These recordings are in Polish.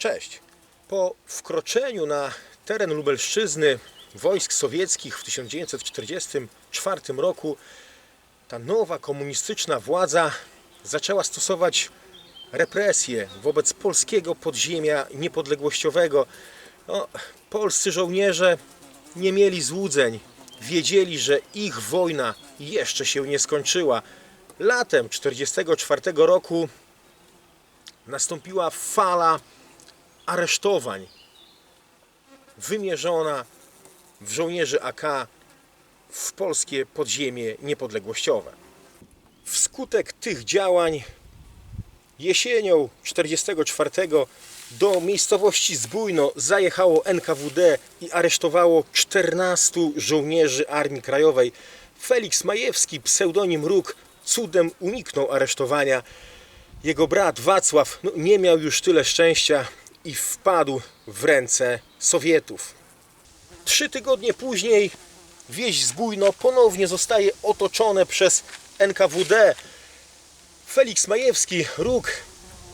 Cześć. Po wkroczeniu na teren Lubelszczyzny wojsk sowieckich w 1944 roku ta nowa komunistyczna władza zaczęła stosować represje wobec polskiego podziemia niepodległościowego. No, polscy żołnierze nie mieli złudzeń. Wiedzieli, że ich wojna jeszcze się nie skończyła. Latem 1944 roku nastąpiła fala aresztowań wymierzona w żołnierzy AK w polskie podziemie niepodległościowe. Wskutek tych działań jesienią 44 do miejscowości Zbójno zajechało NKWD i aresztowało 14 żołnierzy Armii Krajowej. Felix Majewski, pseudonim Róg, cudem uniknął aresztowania. Jego brat Wacław no, nie miał już tyle szczęścia i wpadł w ręce Sowietów. Trzy tygodnie później wieś Zbójno ponownie zostaje otoczone przez NKWD. Felix Majewski, Róg,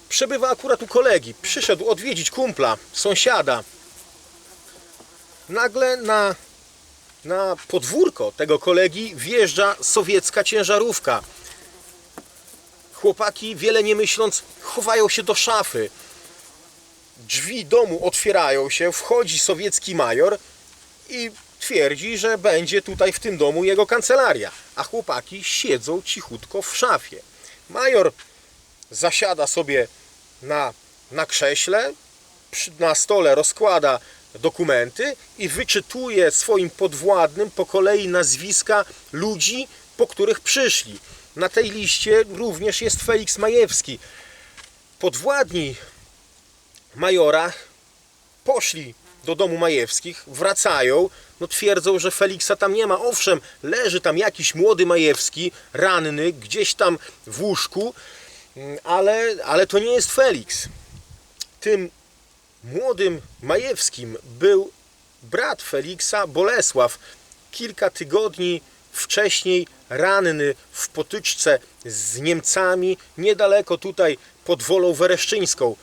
przebywa akurat u kolegi. Przyszedł odwiedzić kumpla, sąsiada. Nagle na, na podwórko tego kolegi wjeżdża sowiecka ciężarówka. Chłopaki, wiele nie myśląc, chowają się do szafy. Drzwi domu otwierają się, wchodzi sowiecki major i twierdzi, że będzie tutaj w tym domu jego kancelaria, a chłopaki siedzą cichutko w szafie. Major zasiada sobie na, na krześle, na stole rozkłada dokumenty i wyczytuje swoim podwładnym po kolei nazwiska ludzi, po których przyszli. Na tej liście również jest Felix Majewski. Podwładni majora poszli do domu Majewskich, wracają, no twierdzą, że Feliksa tam nie ma. Owszem, leży tam jakiś młody Majewski, ranny, gdzieś tam w łóżku, mm, ale, ale to nie jest Feliks. Tym młodym Majewskim był brat Feliksa, Bolesław. Kilka tygodni wcześniej ranny w potyczce z Niemcami, niedaleko tutaj pod Wolą Wereszczyńską.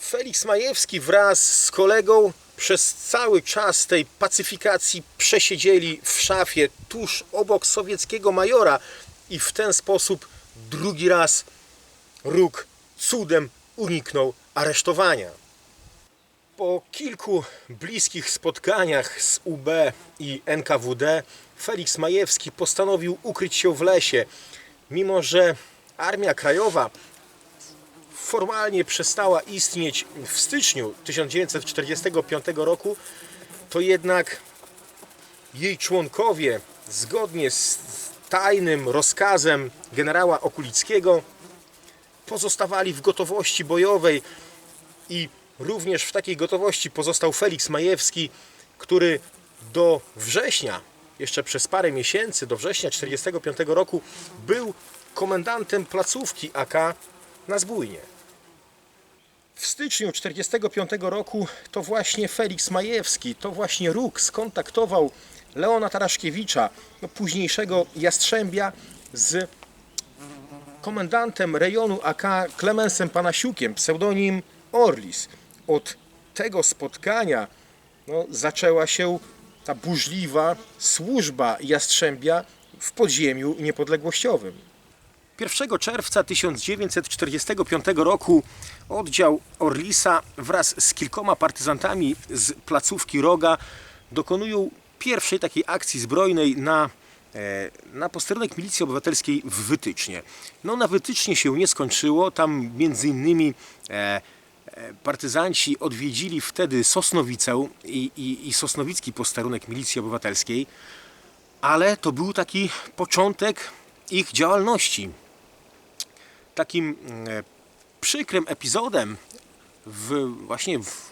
Felix Majewski wraz z kolegą przez cały czas tej pacyfikacji przesiedzieli w szafie tuż obok sowieckiego majora i w ten sposób drugi raz Róg cudem uniknął aresztowania. Po kilku bliskich spotkaniach z UB i NKWD Felix Majewski postanowił ukryć się w lesie, mimo że Armia Krajowa formalnie przestała istnieć w styczniu 1945 roku, to jednak jej członkowie, zgodnie z tajnym rozkazem generała Okulickiego, pozostawali w gotowości bojowej i również w takiej gotowości pozostał Felix Majewski, który do września, jeszcze przez parę miesięcy, do września 1945 roku, był komendantem placówki AK na Zbójnie. W styczniu 1945 roku to właśnie Felix Majewski, to właśnie Róg skontaktował Leona Taraszkiewicza, no późniejszego Jastrzębia, z komendantem rejonu AK Klemensem Panasiukiem, pseudonim Orlis. Od tego spotkania no, zaczęła się ta burzliwa służba Jastrzębia w podziemiu niepodległościowym. 1 czerwca 1945 roku oddział Orlisa wraz z kilkoma partyzantami z placówki Roga dokonują pierwszej takiej akcji zbrojnej na, e, na posterunek Milicji Obywatelskiej w Wytycznie. No na Wytycznie się nie skończyło, tam między innymi e, e, partyzanci odwiedzili wtedy Sosnowicę i, i, i Sosnowicki posterunek Milicji Obywatelskiej, ale to był taki początek ich działalności takim e, przykrym epizodem w, właśnie w,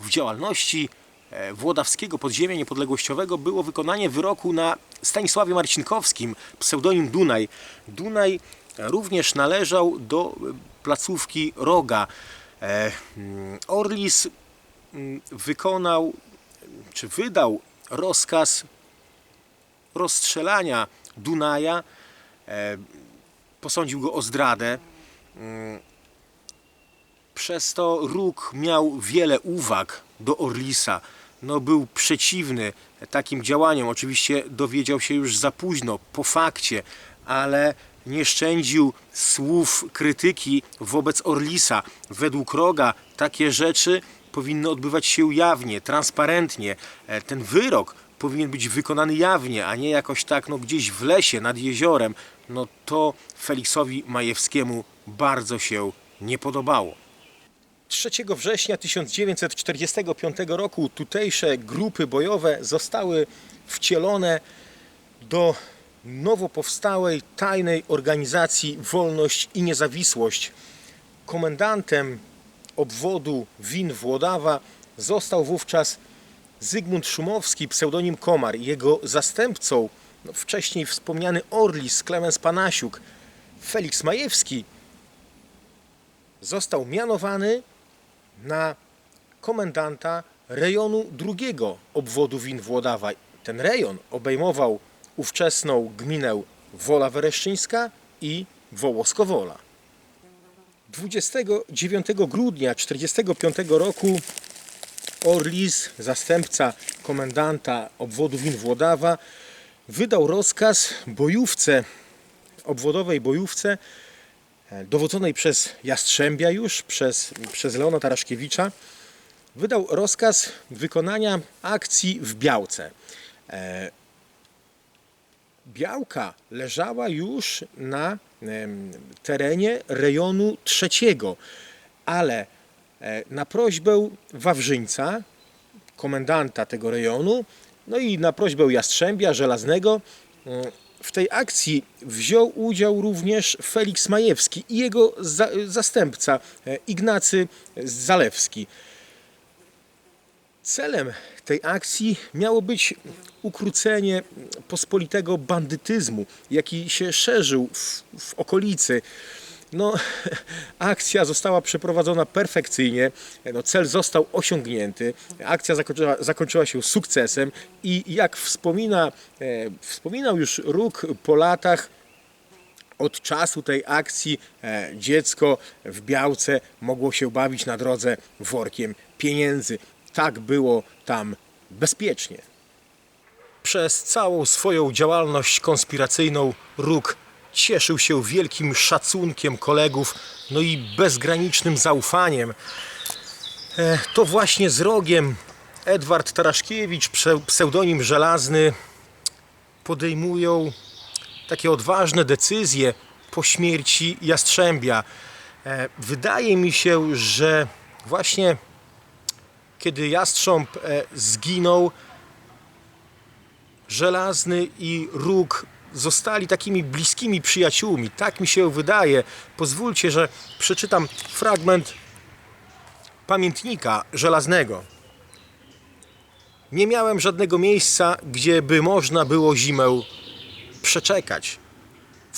w działalności e, Włodawskiego Podziemia Niepodległościowego było wykonanie wyroku na Stanisławie Marcinkowskim, pseudonim Dunaj. Dunaj również należał do e, placówki Roga. E, mm, Orlis mm, wykonał, czy wydał rozkaz rozstrzelania Dunaja posądził go o zdradę. Przez to Róg miał wiele uwag do Orlisa. No, był przeciwny takim działaniom. Oczywiście dowiedział się już za późno, po fakcie, ale nie szczędził słów krytyki wobec Orlisa. Według Roga takie rzeczy powinny odbywać się jawnie, transparentnie. E, Ten wyrok powinien być wykonany jawnie, a nie jakoś tak no, gdzieś w lesie, nad jeziorem. No to Feliksowi Majewskiemu bardzo się nie podobało. 3 września 1945 roku tutejsze grupy bojowe zostały wcielone do nowo powstałej tajnej organizacji Wolność i Niezawisłość. Komendantem obwodu Win Włodawa został wówczas Zygmunt Szumowski, pseudonim Komar. Jego zastępcą, no, wcześniej wspomniany Orlis, Klemens Panasiuk, Felix Majewski, został mianowany na komendanta rejonu drugiego obwodu Win Włodawa. Ten rejon obejmował ówczesną gminę Wola Wereszczyńska i Wołoskowola. 29 grudnia 1945 roku Orlis, zastępca komendanta obwodu Win Włodawa, wydał rozkaz bojówce, obwodowej bojówce, dowodzonej przez Jastrzębia już, przez, przez Leona Taraszkiewicza, wydał rozkaz wykonania akcji w Białce. E, Białka leżała już na terenie rejonu trzeciego, ale e, na prośbę Wawrzyńca, komendanta tego rejonu, no i na prośbę Jastrzębia Żelaznego mm, w tej akcji wziął udział również Felix Majewski i jego za, zastępca e, Ignacy Zalewski. Celem tej akcji miało być ukrócenie pospolitego bandytyzmu, jaki się szerzył w, w okolicy. No, akcja została przeprowadzona perfekcyjnie, no, cel został osiągnięty, akcja zakończyła, zakończyła się sukcesem i jak wspomina, e, wspominał już Róg po latach, od czasu tej akcji e, dziecko w Białce mogło się bawić na drodze workiem pieniędzy. Tak było tam bezpiecznie. Przez całą swoją działalność konspiracyjną Róg cieszył się wielkim szacunkiem kolegów, no i bezgranicznym zaufaniem. E, To właśnie z Rogiem Edward Taraszkiewicz, pseudonim Żelazny, podejmują takie odważne decyzje po śmierci Jastrzębia. E, Wydaje mi się, że właśnie kiedy Jastrząb e, zginął, Żelazny i Róg zostali takimi bliskimi przyjaciółmi. Tak mi się wydaje. Pozwólcie, że przeczytam fragment pamiętnika Żelaznego. Nie miałem żadnego miejsca, gdzie by można było zimę przeczekać.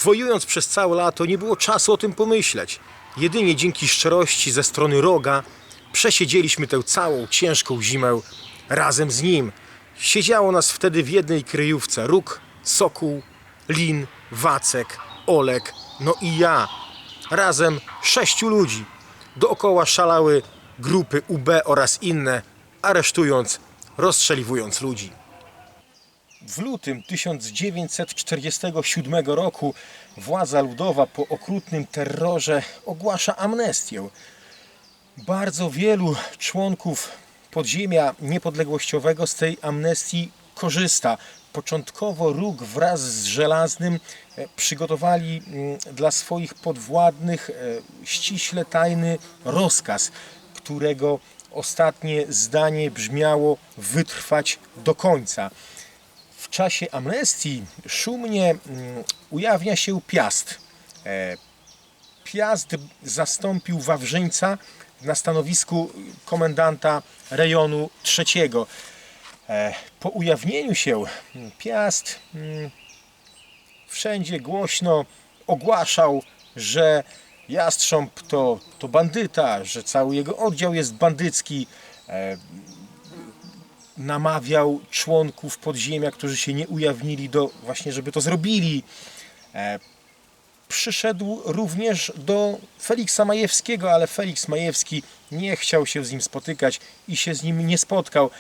Wojując przez całe lato, nie było czasu o tym pomyśleć. Jedynie dzięki szczerości ze strony roga przesiedzieliśmy tę całą ciężką zimę razem z nim. Siedziało nas wtedy w jednej kryjówce róg, sokół, lin, wacek, olek, no i ja. Razem sześciu ludzi. Dookoła szalały grupy UB oraz inne, aresztując, rozstrzeliwując ludzi. W lutym 1947 roku władza ludowa po okrutnym terrorze ogłasza amnestię. Bardzo wielu członków podziemia niepodległościowego z tej amnestii korzysta. Początkowo Róg wraz z Żelaznym e, przygotowali mm, dla swoich podwładnych e, ściśle tajny rozkaz, którego ostatnie zdanie brzmiało wytrwać do końca. W czasie amnestii szumnie mm, ujawnia się Piast. E, Piast zastąpił Wawrzyńca na stanowisku komendanta rejonu trzeciego. E, Po ujawnieniu się mm, Piast mm, wszędzie głośno ogłaszał, że Jastrząb to, to bandyta, że cały jego oddział jest bandycki. E, Namawiał członków podziemia, którzy się nie ujawnili, do właśnie, żeby to zrobili. E, przyszedł również do Feliksa Majewskiego, ale Feliks Majewski nie chciał się z nim spotykać i się z nim nie spotkał.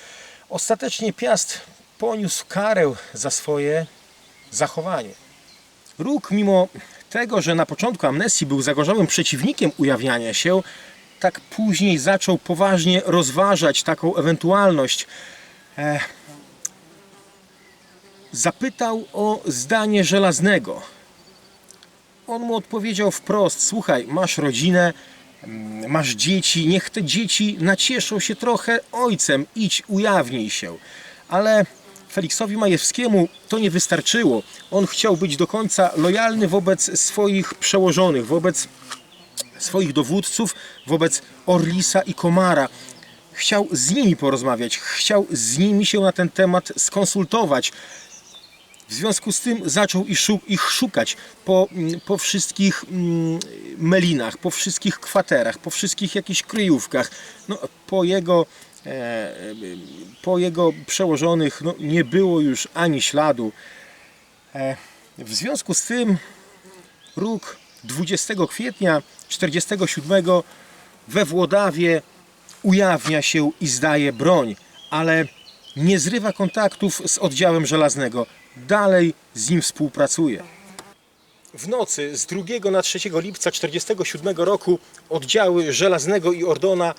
Ostatecznie Piast poniósł karę za swoje zachowanie. Róg, mimo tego, że na początku amnestii był zagorzałym przeciwnikiem ujawniania się, tak później zaczął poważnie rozważać taką ewentualność. E, zapytał o zdanie żelaznego. On mu odpowiedział wprost: Słuchaj, masz rodzinę, masz dzieci, niech te dzieci nacieszą się trochę ojcem, idź, ujawnij się. Ale Feliksowi Majewskiemu to nie wystarczyło. On chciał być do końca lojalny wobec swoich przełożonych, wobec swoich dowódców, wobec Orlisa i Komara. Chciał z nimi porozmawiać, chciał z nimi się na ten temat skonsultować. W związku z tym zaczął ich szu- ich szukać po, mm, po wszystkich mm, melinach, po wszystkich kwaterach, po wszystkich jakichś kryjówkach. No, po jego e, po jego przełożonych no, nie było już ani śladu. E, w związku z tym róg 20 kwietnia 47 we Włodawie ujawnia się i zdaje broń, ale nie zrywa kontaktów z oddziałem żelaznego. Dalej z nim współpracuje. W nocy z 2 na 3 lipca 1947 roku oddziały Żelaznego i Ordona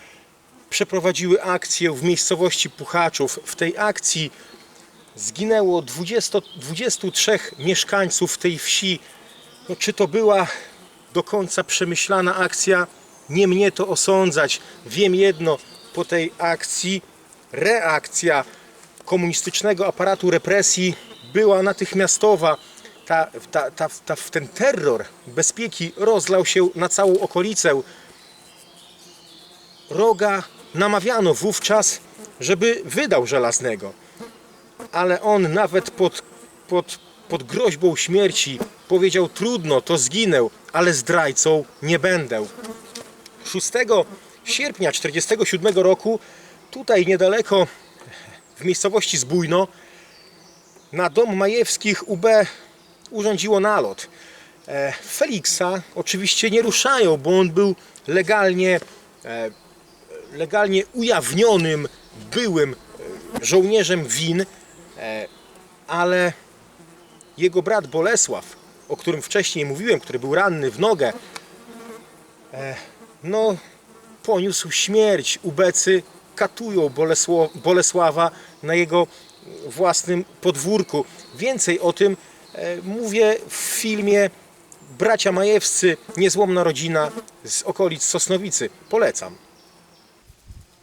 przeprowadziły akcję w miejscowości Puchaczów. W tej akcji zginęło 20, 23 mieszkańców tej wsi. No, czy to była do końca przemyślana akcja? Nie mnie to osądzać. Wiem jedno, po tej akcji reakcja komunistycznego aparatu represji była natychmiastowa. Ta, ta, ta, ta, ten terror bezpieki rozlał się na całą okolicę. Roga namawiano wówczas, żeby wydał żelaznego. Ale on nawet pod, pod, pod groźbą śmierci powiedział: Trudno, to zginę, ale zdrajcą nie będę. 6 sierpnia 1947 roku, tutaj niedaleko w miejscowości Zbójno, na dom Majewskich UB urządziło nalot. E, Feliksa oczywiście nie ruszają, bo on był legalnie, e, legalnie ujawnionym byłym e, żołnierzem win, ale jego brat Bolesław, o którym wcześniej mówiłem, który był ranny w nogę, no poniósł śmierć. Ubecy katują Bolesława na jego własnym podwórku. Więcej o tym e, mówię w filmie Bracia Majewscy, niezłomna rodzina z okolic Sosnowicy. Polecam.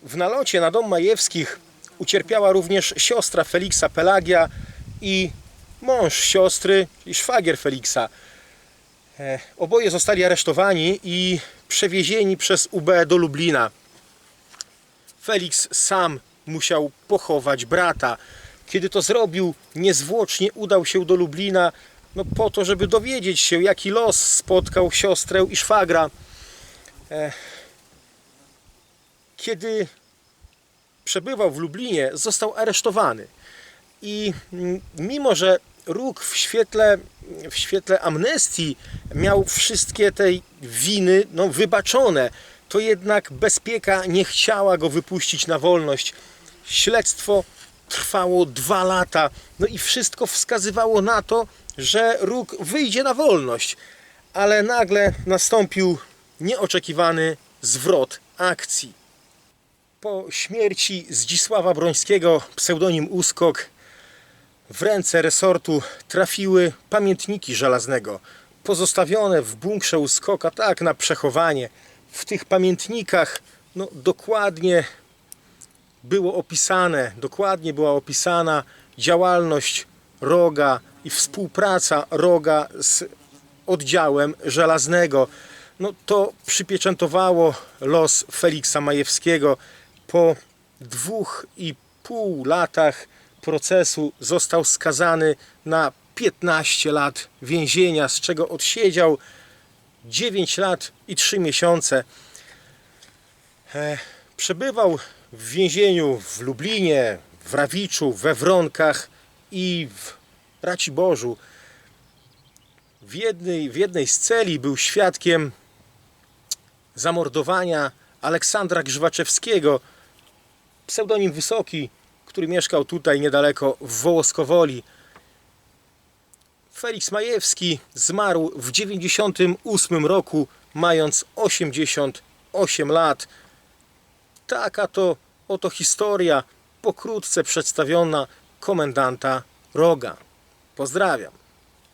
W nalocie na dom Majewskich ucierpiała również siostra Feliksa Pelagia i mąż siostry, czyli szwagier Feliksa. E, Oboje zostali aresztowani i przewiezieni przez UB do Lublina. Felix sam musiał pochować brata. Kiedy to zrobił, niezwłocznie udał się do Lublina no po to, żeby dowiedzieć się, jaki los spotkał siostrę i szwagra. E, Kiedy przebywał w Lublinie, został aresztowany. I mm, mimo, że Róg w świetle, w świetle amnestii miał wszystkie te winy no, wybaczone, to jednak bezpieka nie chciała go wypuścić na wolność. Śledztwo trwało dwa lata, no i wszystko wskazywało na to, że Róg wyjdzie na wolność. Ale nagle nastąpił nieoczekiwany zwrot akcji. Po śmierci Zdzisława Brońskiego, pseudonim Uskok, w ręce resortu trafiły pamiętniki żelaznego, pozostawione w bunkrze Uskoka, tak na przechowanie. W tych pamiętnikach no, dokładnie było opisane, dokładnie była opisana działalność Roga i współpraca Roga z oddziałem żelaznego. No, to przypieczętowało los Feliksa Majewskiego. Po dwóch i pół latach procesu został skazany na 15 lat więzienia, z czego odsiedział 9 lat i 3 miesiące. E, Przebywał w więzieniu w Lublinie, w Rawiczu, we Wronkach i w Raciborzu. w jednej, w jednej z celi był świadkiem zamordowania Aleksandra Grzywaczewskiego, pseudonim Wysoki, który mieszkał tutaj niedaleko w Wołoskowoli. Felix Majewski zmarł w 98 roku, mając 88 lat. Taka to oto historia pokrótce przedstawiona komendanta Roga. Pozdrawiam.